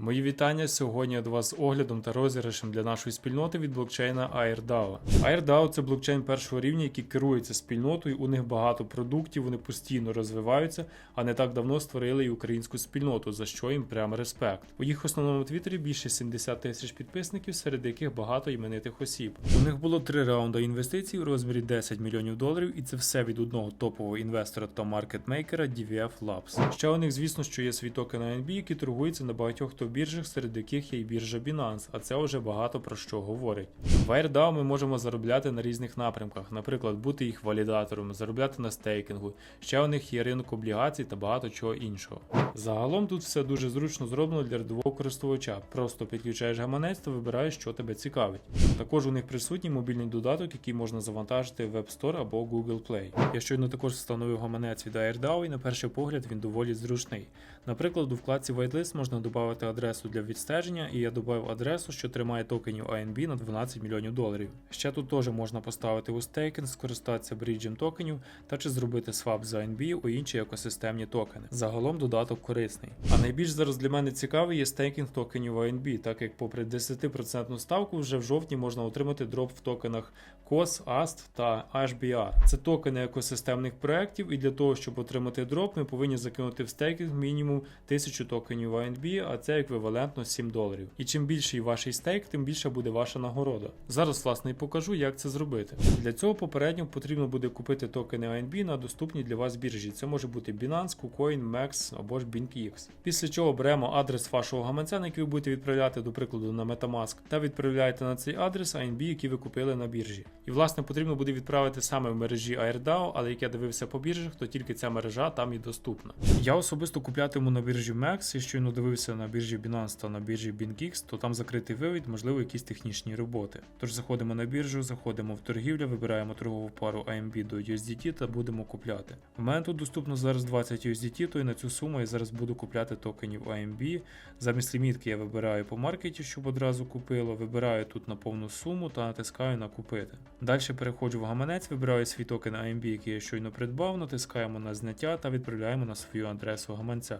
Мої вітання сьогодні до вас з оглядом та розіграшем для нашої спільноти від блокчейна AirDAO. AirDAO – це блокчейн першого рівня, який керується спільнотою. У них багато продуктів, вони постійно розвиваються, а не так давно створили і українську спільноту, за що їм прямо респект. У їх основному твіттері більше 70 тисяч підписників, серед яких багато іменитих осіб. У них було три раунди інвестицій у розмірі 10 мільйонів доларів, і це все від одного топового інвестора та маркетмейкера DVF Labs. Ще у них, звісно, що є свій токен ANB, який торгується на багатьох топ-біржах, серед яких є і біржа Binance, а це вже багато про що говорить. В AirDAO ми можемо заробляти на різних напрямках, наприклад, бути їх валідатором, заробляти на стейкінгу. Ще у них є ринок облігацій та багато чого іншого. Загалом тут все дуже зручно зроблено для рядового користувача. Просто підключаєш гаманець та вибираєш, що тебе цікавить. Також у них присутній мобільний додаток, який можна завантажити в App Store або Google Play. Я щойно також встановив гаманець від AirDAO і на перший погляд він доволі зручний. Наприклад, у вкладці Whitelist можна додати адресу для відстеження, і я додав адресу, що тримає токенів ANB на 12 мільйонів доларів. Ще тут теж можна поставити у стейкінг, скористатися бріджем токенів та чи зробити свап з ANB у інші екосистемні токени. Загалом додаток корисний. А найбільш зараз для мене цікавий є стейкінг токенів ANB, так як попри 10% ставку вже в жовтні можна отримати дроп в токенах COS, AST та HBR. Це токени екосистемних проєктів, і для того, щоб отримати дроп, ми повинні закинути в стейкінг мінімум 1000 токенів ANB, а це еквівалентно 7 доларів. І чим більший ваш стейк, тим більша буде ваша нагорода. Зараз, власне, і покажу, як це зробити. Для цього попередньо потрібно буде купити токени ANB на доступній для вас біржі. Це може бути Binance, KuCoin, MEX або ж BinkX. Після чого беремо адрес вашого гаманця, на який ви будете відправляти, до прикладу, на Metamask, та відправляєте на цей адрес ANB, який ви купили на біржі. І власне потрібно буде відправити саме в мережі AirDAO, але як я дивився по біржах, то тільки ця мережа там і доступна. Я особисто куплятиму на біржі MEX, і щойно дивився на біржі Binance та на біржі BinkX, то там закритий вивід, можливо, якісь технічні роботи. Тож заходимо на біржу, заходимо в торгівлю, вибираємо торгову пару AMB до USDT та будемо купляти. У мене тут доступно зараз 20 USDT, то і на цю суму я зараз буду купляти токенів AMB. Замість лімітки я вибираю по маркеті, щоб одразу купило. Вибираю тут на повну суму та натискаю на купити. Далі переходжу в гаманець, вибираю свій токен AMB, який я щойно придбав, натискаємо на зняття та відправляємо на свою адресу гаманця.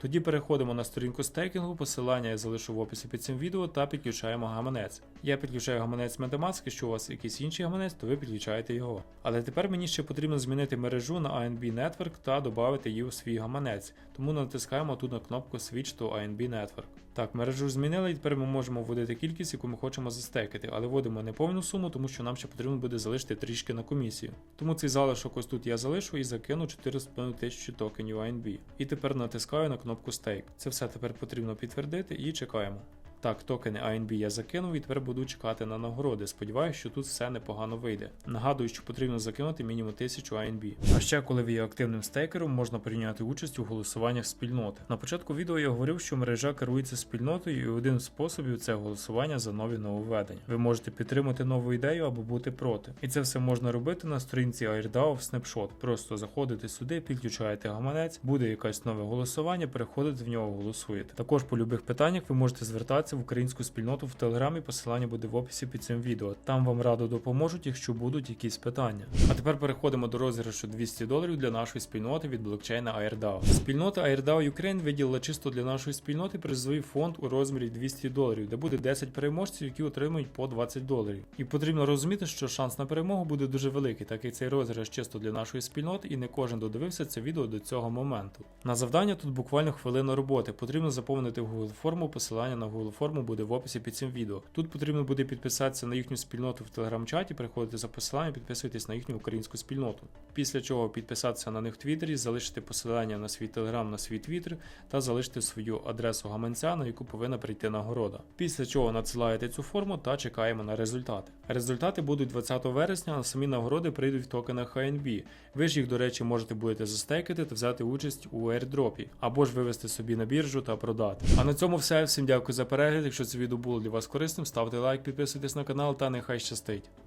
Тоді переходимо на сторінку стейкінгу, посилання я залишу в описі під цим відео та підключаємо гаманець. Я підключаю гаманець Metamask, якщо у вас якийсь інший гаманець, то ви підключаєте його. Але тепер мені ще потрібно змінити мережу на ANB Network та додати її у свій гаманець, тому натискаємо тут на кнопку Switch to ANB Network. Так, мережу змінили, і тепер ми можемо вводити кількість, яку ми хочемо застейкати, але вводимо не повну суму, тому що нам ще потрібно буде залишити трішки на комісію. Тому цей залишок ось тут я залишу і закину 4,5 тисячі токенів INB. І тепер натискаю на кнопку Stake. Це все тепер потрібно підтвердити і чекаємо. Так, токени ANB я закинув і тепер буду чекати на нагороди. Сподіваюся, що тут все непогано вийде. Нагадую, що потрібно закинути мінімум 1000 ANB. А ще, коли ви є активним стейкером, можна прийняти участь у голосуваннях спільноти. На початку відео я говорив, що мережа керується спільнотою, і один з способів це голосування за нові нововведення. Ви можете підтримати нову ідею або бути проти. І це все можна робити на сторінці AirDAO в Snapshot. Просто заходите сюди, підключаєте гаманець, буде якесь нове голосування, переходите в нього, голосуєте. Також по любих питаннях ви можете звертатися в українську спільноту в Телеграмі. Посилання буде в описі під цим відео. Там вам радо допоможуть, якщо будуть якісь питання. А тепер переходимо до розіграшу 200 доларів для нашої спільноти від блокчейна AirDAO. Спільнота AirDAO Ukraine виділила чисто для нашої спільноти призовий фонд у розмірі 200 доларів, де буде 10 переможців, які отримують по 20 доларів. І потрібно розуміти, що шанс на перемогу буде дуже великий, так як цей розіграш чисто для нашої спільноти, і не кожен додивився це відео до цього моменту. На завдання тут буквально хвилина роботи. Потрібно заповнити Google форму. Посилання на Google форму буде в описі під цим відео. Тут потрібно буде підписатися на їхню спільноту в телеграм-чаті, переходити за посиланням, підписуйтесь на їхню українську спільноту. Після чого підписатися на них в Твіттері, залишити посилання на свій телеграм, на свій твіттер та залишити свою адресу гаманця, на яку повинна прийти нагорода. Після чого надсилаєте цю форму та чекаємо на результати. Результати будуть 20 вересня, а самі нагороди прийдуть в токенах HNB. Ви ж їх, до речі, можете будете застейкати та взяти участь у airdropі, або ж вивести собі на біржу та продати. А на цьому все. Всім дякую за перегляд. Якщо це відео було для вас корисним, ставте лайк, підписуйтесь на канал та нехай щастить.